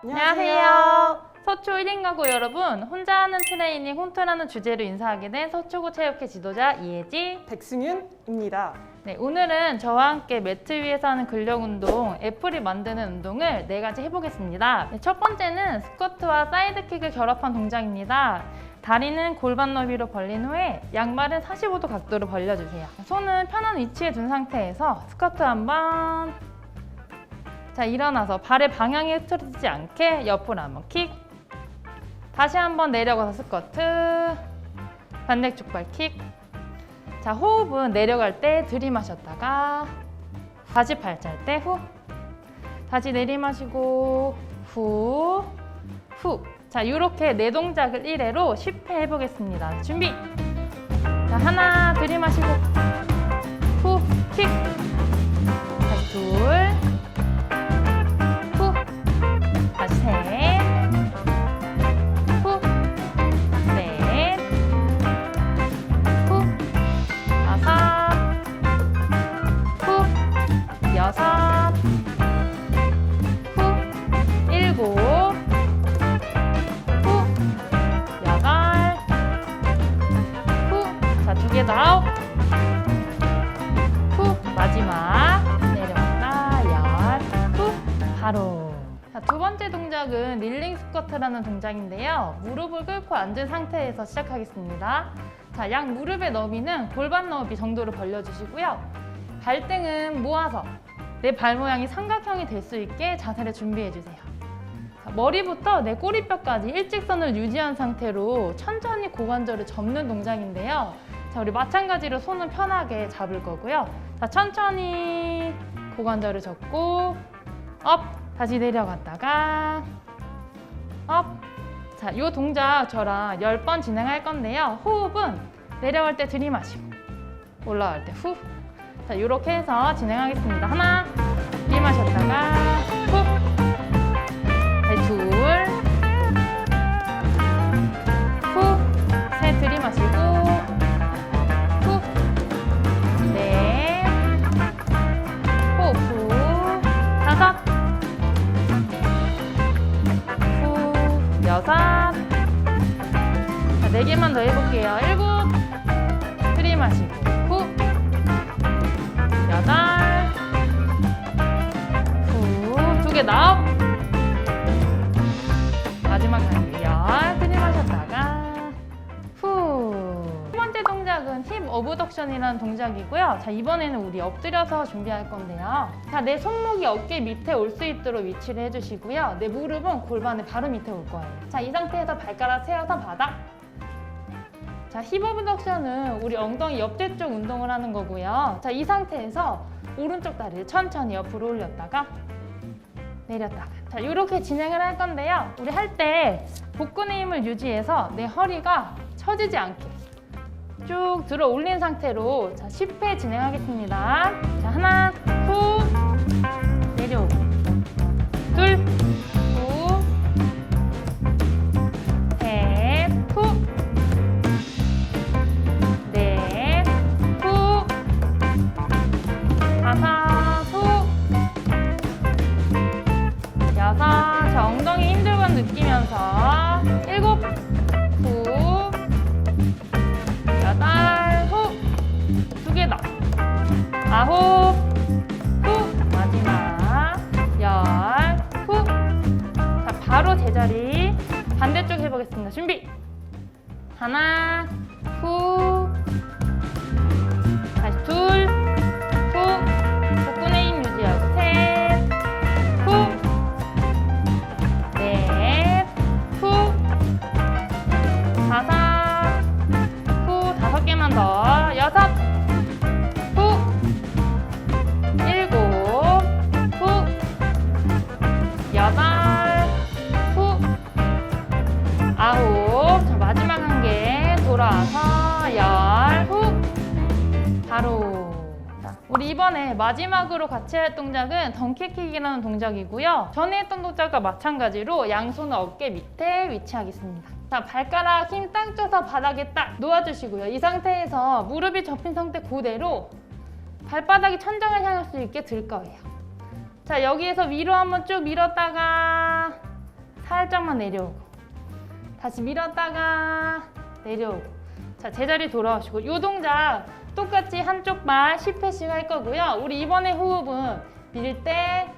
안녕하세요. 서초 1인 가구 여러분, 혼자 하는 트레이닝 홈트라는 주제로 인사하게 된 서초구 체육회 지도자 이혜지. 백승윤입니다. 네, 오늘은 저와 함께 매트 위에서 하는 근력 운동, 애플이 만드는 운동을 네 가지 해보겠습니다. 네, 첫 번째는 스쿼트와 사이드킥을 결합한 동작입니다. 다리는 골반 너비로 벌린 후에 양말은 45도 각도로 벌려주세요. 손은 편한 위치에 둔 상태에서 스쿼트 한 번. 자, 일어나서 발의 방향이 흐트러지지 않게 옆으로 한번 킥. 다시 한번 내려가서 스쿼트. 반대쪽 발 킥. 자, 호흡은 내려갈 때 들이마셨다가 다시 발짤 때 후. 다시 내리마시고 후. 후. 자, 이렇게 네 동작을 1회로 10회 해보겠습니다. 준비. 자, 하나 들이마시고 후. 킥. 다시 둘. 더 아홉, 후, 마지막, 내려갔다, 열, 후, 바로. 자, 두 번째 동작은 릴링 스쿼트라는 동작인데요. 무릎을 꿇고 앉은 상태에서 시작하겠습니다. 자, 양 무릎의 너비는 골반 너비 정도로 벌려주시고요. 발등은 모아서 내 발 모양이 삼각형이 될 수 있게 자세를 준비해 주세요. 자, 머리부터 내 꼬리뼈까지 일직선을 유지한 상태로 천천히 고관절을 접는 동작인데요. 자, 우리 마찬가지로 손은 편하게 잡을 거고요. 자, 천천히 고관절을 접고 업, 다시 내려갔다가 업, 자, 이 동작 저랑 10번 진행할 건데요. 호흡은 내려갈 때 들이마시고 올라갈 때 후. 자, 이렇게 해서 진행하겠습니다. 하나, 들이마셨다가 네 개만 더 해볼게요. 일곱. 들이마시고 후. 여덟. 후. 두개 더. 마지막 한 열. 들이마셨다가 후. 세 번째 동작은 힙 어브덕션이라는 동작이고요. 자, 이번에는 우리 엎드려서 준비할 건데요. 자, 내 손목이 어깨 밑에 올 수 있도록 위치를 해주시고요. 내 무릎은 골반의 바로 밑에 올 거예요. 자, 이 상태에서 발가락 세워서 바닥. 자, 힙 어브덕션은 우리 엉덩이 옆뒤 쪽 운동을 하는 거고요. 자, 이 상태에서 오른쪽 다리를 천천히 옆으로 올렸다가 내렸다가. 자, 이렇게 진행을 할 건데요. 우리 할 때 복근의 힘을 유지해서 내 허리가 처지지 않게 쭉 들어 올린 상태로 자, 10회 진행하겠습니다. 자, 하나, 후, 내려오고. 둘, 하나, 후, 다시 둘, 바로. 자, 우리 이번에 마지막으로 같이 할 동작은 덩키킥이라는 동작이고요. 전에 했던 동작과 마찬가지로 양손을 어깨 밑에 위치하겠습니다. 자, 발가락 힘 딱 줘서 바닥에 딱 놓아주시고요. 이 상태에서 무릎이 접힌 상태 그대로 발바닥이 천장을 향할 수 있게 들 거예요. 자, 여기에서 위로 한번 쭉 밀었다가 살짝만 내려오고 다시 밀었다가 내려오고 자 제자리 돌아오시고 이 동작 똑같이 한쪽 발 10회씩 할 거고요. 우리 이번에 호흡은 밀 때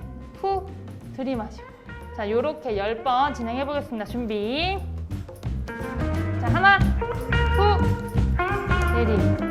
푹 들이마시고. 자 요렇게 10번 진행해 보겠습니다. 준비. 자 하나 푹 내리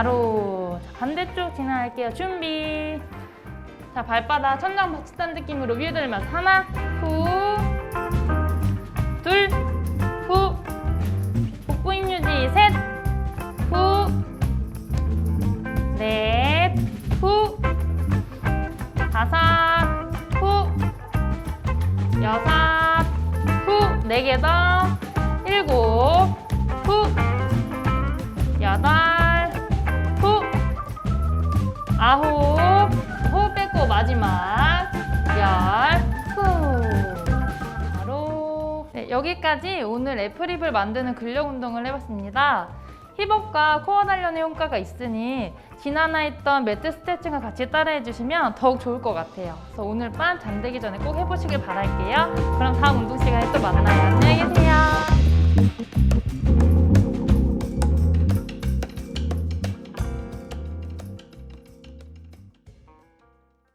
바로. 자, 반대쪽 진행할게요. 준비. 자 발바닥 천장 받치는 느낌으로 위에 들면서 하나 후 둘 후 복부 힘 유지 셋 후 넷 후 다섯 후 여섯 후 네 개 더 일곱 후 여덟 후 아홉 호흡 뺏고 마지막 열 후. 바로 네, 여기까지 오늘 애플힙을 만드는 근력 운동을 해봤습니다. 힙업과 코어 단련의 효과가 있으니 지난해 했던 매트 스트레칭을 같이 따라해 주시면 더욱 좋을 것 같아요. 그래서 오늘 밤 잠들기 전에 꼭 해보시길 바랄게요. 그럼 다음 운동 시간에 또 만나요. 안녕히 계세요.